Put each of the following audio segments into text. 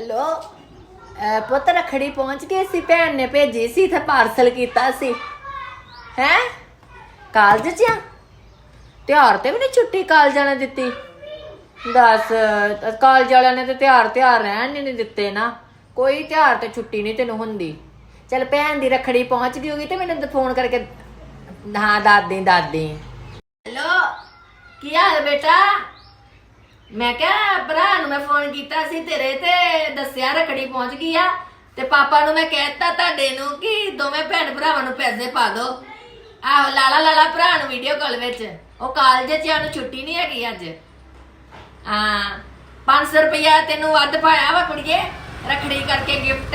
Hello, ਅਹ ਪੁੱਤ ਰਖੜੀ ਪਹੁੰਚ ਗਈ ਸੀ, ਭੈਣ ਨੇ ਭੇਜੀ ਸੀ ਤੇ ਪਾਰਸਲ ਕੀਤਾ ਸੀ। ਹੈ? ਕਾਲਜ ਚ ਆ? ਤਿਉਹਾਰ ਤੇ ਵੀ ਨਹੀਂ ਛੁੱਟੀ ਕਾਲਜਾਂ ਨੇ ਦਿੱਤੀ? ਦੱਸ, ਕਾਲਜ ਵਾਲਿਆਂ ਨੇ ਤੇ ਤਿਉਹਾਰ ਤਿਉਹਾਰ ਰਹਿਣ ਨਹੀਂ ਦਿੱਤੇ ਨਾ। ਕੋਈ ਤਿਉਹਾਰ ਤੇ ਛੁੱਟੀ ਨਹੀਂ ਤੈਨੂੰ ਹੁੰਦੀ। ਚਲ ਭੈਣ ਦੀ ਰਖੜੀ ਪਹੁੰਚ ਗਈ ਹੋਗੀ ਤੇ ਮੈਨੂੰ ਫੋਨ ਕਰਕੇ ਹਾਂ, ਦਾਦੀ ਦਾਦੀ। ਹੈਲੋ, ਕੀ ਹਾਲ ਬੇਟਾ? ਮੈਂ ਕਿਹਾ ਭਰਾ ਨੂੰ ਮੈਂ ਫੋਨ ਕੀਤਾ ਸੀ ਤੇਰੇ ਤੇ ਦੱਸਿਆ ਰਖੜੀ ਪਹੁੰਚ ਗਈ ਆ। ਤੇ ਪਾਪਾ ਨੂੰ ਮੈਂ ਕਹਿਤਾ ਤੁਹਾਡੇ ਨੂੰ ਕਿ ਦੋਵੇਂ ਭੈਣ ਭਰਾਵਾਂ ਨੂੰ ਪੈਸੇ ਪਾ ਦਿਓ। ਆਹੋ ਲਾਲਾ ਲਾਲਾ ਭਰਾ ਨੂੰ ਵੀਡੀਓ ਕਾਲ ਵਿੱਚ। ਉਹ ਕਾਲਜ ਚ ਆ, ਉਹਨੂੰ ਛੁੱਟੀ ਨਹੀਂ ਹੈਗੀ ਅੱਜ। ਹਾਂ 500 ਰੁਪਇਆ ਤੈਨੂੰ ਵੱਧ ਪਾਇਆ ਵਾ ਕੁੜੀਏ ਰਖੜੀ ਕਰਕੇ ਗਿਫਟ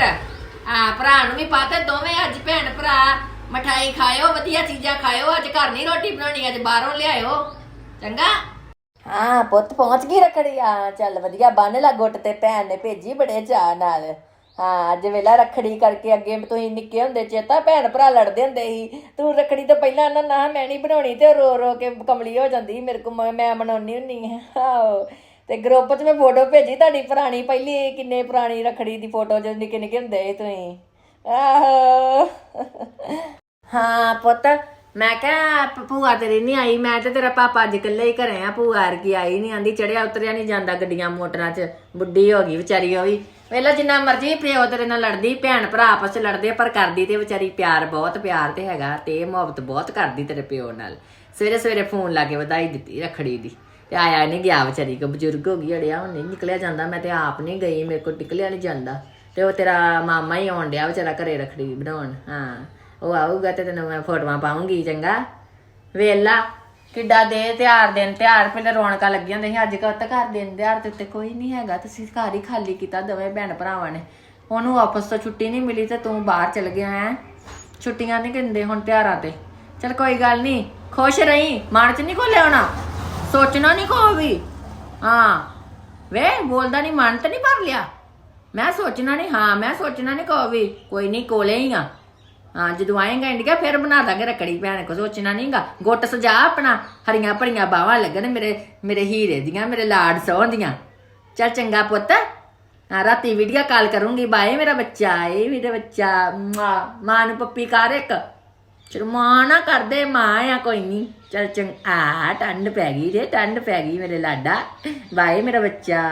ਹਾਂ ਭਰਾ ਨੂੰ ਵੀ ਪਾਤੇ ਦੋਵੇਂ ਅੱਜ ਭੈਣ ਭਰਾ। ਮਠਾਈ ਖਾਇਓ ਵਧੀਆ ਚੀਜ਼ਾਂ ਖਾਇਓ ਅੱਜ ਘਰ ਨਹੀਂ ਰੋਟੀ ਬਣਾਉਣੀ ਅੱਜ ਬਾਹਰੋਂ ਲਿਆਇਓ। ਚੰਗਾ? ਹਾਂ ਪੁੱਤ ਪਹੁੰਚ ਗਈ ਰਖੜੀ ਆ ਚੱਲ ਵਧੀਆ ਬੰਨ ਲਾ ਗੁੱਟ ਤੇ ਭੈਣ ਨੇ ਭੇਜੀ ਬੜੇ ਚਾਅ ਨਾਲ। ਹਾਂ ਅੱਜ ਵੇਲਾ ਰਖੜੀ ਕਰਕੇ ਅੱਗੇ ਤੁਸੀਂ ਨਿੱਕੇ ਹੁੰਦੇ ਚੇਤਾ ਭੈਣ ਭਰਾ ਲੜਦੇ ਹੁੰਦੇ ਸੀ। ਤੂੰ ਰਖੜੀ ਤੋਂ ਪਹਿਲਾਂ ਨਾ ਨਾ ਮੈਂ ਨਹੀਂ ਬਣਾਉਣੀ ਤੇ ਰੋ ਰੋ ਕੇ ਕਮਲੀ ਹੋ ਜਾਂਦੀ ਸੀ, ਮੇਰੇ ਕੋ ਮੈਂ ਮੈਂ ਬਣਾਉਣੀ ਹੁੰਨੀ ਆ। ਆਹੋ। ਤੇ ਗਰੁੱਪ 'ਚ ਮੈਂ ਫੋਟੋ ਭੇਜੀ ਤੁਹਾਡੀ ਪੁਰਾਣੀ ਪਹਿਲੀ ਕਿੰਨੇ ਪੁਰਾਣੀ ਰਖੜੀ ਦੀ ਫੋਟੋ ਜਦੋਂ ਨਿੱਕੇ ਨਿੱਕੇ ਹੁੰਦੇ ਸੀ ਤੁਸੀਂ। ਆਹੋ। ਹਾਂ ਪੁੱਤ ਮੈਂ ਕਿਹਾ ਭ- ਭੂਆ ਤੇਰੀ ਨਹੀਂ ਆਈ, ਮੈਂ ਤੇ ਤੇਰਾ ਪਾਪਾ ਅੱਜ ਇਕੱਲੇ ਹੀ ਘਰੇ ਆ, ਭੂਆ ਹਰ ਆਈ ਨਹੀਂ ਆਂਦੀ, ਚੜਿਆ ਉਤਰਿਆ ਨਹੀਂ ਜਾਂਦਾ ਗੱਡੀਆਂ ਮੋਟਰਾਂ 'ਚ, ਬੁੱਢੀ ਹੋ ਗਈ ਵਿਚਾਰੀ ਉਹ ਵੀ। ਵੇਲਾ ਜਿੰਨਾ ਮਰਜ਼ੀ ਪਿਓ ਤੇਰੇ ਨਾਲ ਲੜਦੀ, ਭੈਣ ਭਰਾ ਆਪਸ 'ਚ ਲੜਦੇ, ਪਰ ਕਰਦੀ ਤੇ ਵਿਚਾਰੀ ਪਿਆਰ ਬਹੁਤ, ਪਿਆਰ ਤੇ ਹੈਗਾ, ਤੇ ਮੁਹੱਬਤ ਬਹੁਤ ਕਰਦੀ ਤੇਰੇ ਪਿਓ ਨਾਲ। ਸਵੇਰੇ ਸਵੇਰੇ ਫੋਨ ਲਾ ਕੇ ਵਧਾਈ ਦਿੱਤੀ ਰਖੜੀ ਦੀ, ਤੇ ਆਇਆ ਨਹੀਂ ਗਿਆ ਵਿਚਾਰੀ ਕੋ, ਬਜ਼ੁਰਗ ਹੋ ਗਈ, ਅੜਿਆ ਹੁਣ ਨਹੀਂ ਨਿਕਲਿਆ ਜਾਂਦਾ, ਮੈਂ ਤੇ ਆਪ ਨਹੀਂ ਗਈ, ਮੇਰੇ ਕੋਲ ਨਿਕਲਿਆ ਨਹੀਂ ਜਾਂਦਾ, ਤੇ ਉਹ ਤੇਰਾ ਮਾਮਾ ਹੀ ਆਉਣ ਡਿਆ ਵਿਚਾਰਾ ਘਰੇ ਰਖੜੀ ਬਣਾਉਣ, ਹਾਂ। ਉਹ ਆਊਗਾ ਤੇ ਤੈਨੂੰ ਮੈਂ ਫੋਟੋਆਂ ਪਾਉਂਗੀ ਚੰਗਾ। ਵੇਲਾ, ਕਿੱਡਾ ਦੇ ਤਿਉਹਾਰ ਦਿਨ, ਤਿਉਹਾਰ ਪਹਿਲਾਂ ਰੌਣਕਾਂ ਲੱਗੀਆਂ ਹੁੰਦੀਆਂ ਸੀ, ਅੱਜ ਕੱਲ੍ਹ ਤਾਂ ਘਰ ਦਿਨ ਤਿਉਹਾਰ ਤੇ ਉੱਤੇ ਕੋਈ ਨਹੀਂ ਹੈਗਾ। ਤੁਸੀਂ ਘਰ ਹੀ ਖਾਲੀ ਕੀਤਾ, ਦੋਵੇਂ ਭੈਣ ਭਰਾਵਾਂ ਨੇ। ਉਹਨੂੰ ਆਪਸ ਤੋਂ ਛੁੱਟੀ ਨਹੀਂ ਮਿਲੀ ਤੇ ਤੂੰ ਬਾਹਰ ਚਲ ਗਿਆ ਹੈ। ਛੁੱਟੀਆਂ ਨਹੀਂ ਦਿੰਦੇ ਹੁਣ ਤਿਉਹਾਰਾਂ ਤੇ। ਚਲ ਕੋਈ ਗੱਲ ਨਹੀਂ, ਖੁਸ਼ ਰਹੀ ਮਨ ਚ ਨਹੀਂ ਕੋ ਲਿਆਉਣਾ ਸੋਚਣਾ ਨਹੀਂ ਕੋ ਵੀ? ਹਾਂ। ਵੇ, ਬੋਲਦਾ ਨਹੀਂ ਮਨ ਤੇ ਨਹੀਂ ਭਰ ਲਿਆ? ਮੈਂ ਸੋਚਣਾ ਨਹੀਂ ਹਾਂ, ਮੈਂ ਸੋਚਣਾ ਨਹੀਂ ਕੋ ਵੀ। ਕੋਈ ਨਹੀਂ, ਕੋਲੇ ਹੀ ਆ। ਹਾਂ ਜਦੋਂ ਆਏਗਾ ਇੰਡੀਆ ਫਿਰ ਬਣਾ ਦਾਂਗੇ ਰਕੜੀ ਭੈਣ ਕੋ ਸੋਚਣਾ ਨਹੀਂਗਾ ਗੁੱਟ ਸਜਾ ਆਪਣਾ ਹਰੀਆਂ ਭਰੀਆਂ ਬਾਹਾਂ ਲੱਗਣ ਮੇਰੇ ਮੇਰੇ ਹੀਰੇ ਦੀਆਂ ਮੇਰੇ ਲਾਡ ਸੋਹ ਦੀਆਂ। ਚੱਲ ਚੰਗਾ ਪੁੱਤ ਹਾਂ ਰਾਤੀ ਵੀਡੀਓ ਕਾਲ ਕਰੂੰਗੀ ਬਾਏ ਮੇਰਾ ਬੱਚਾ ਏ ਮੇਰਾ ਬੱਚਾ ਮੁਆ, ਮਾਂ ਨੂੰ ਪੱਪੀ ਕਰ ਇੱਕ। ਚਲ ਮਾਂ ਨਾ ਕਰਦੇ ਮਾਂ ਆ ਕੋਈ ਨਹੀਂ ਚੱਲ ਚੰਗ ਆ ਠੰਡ ਪੈ ਗਈ ਰੇ ਠੰਡ ਪੈ ਗਈ ਮੇਰੇ ਲਾਡਾ। ਬਾਏ ਮੇਰਾ ਬੱਚਾ।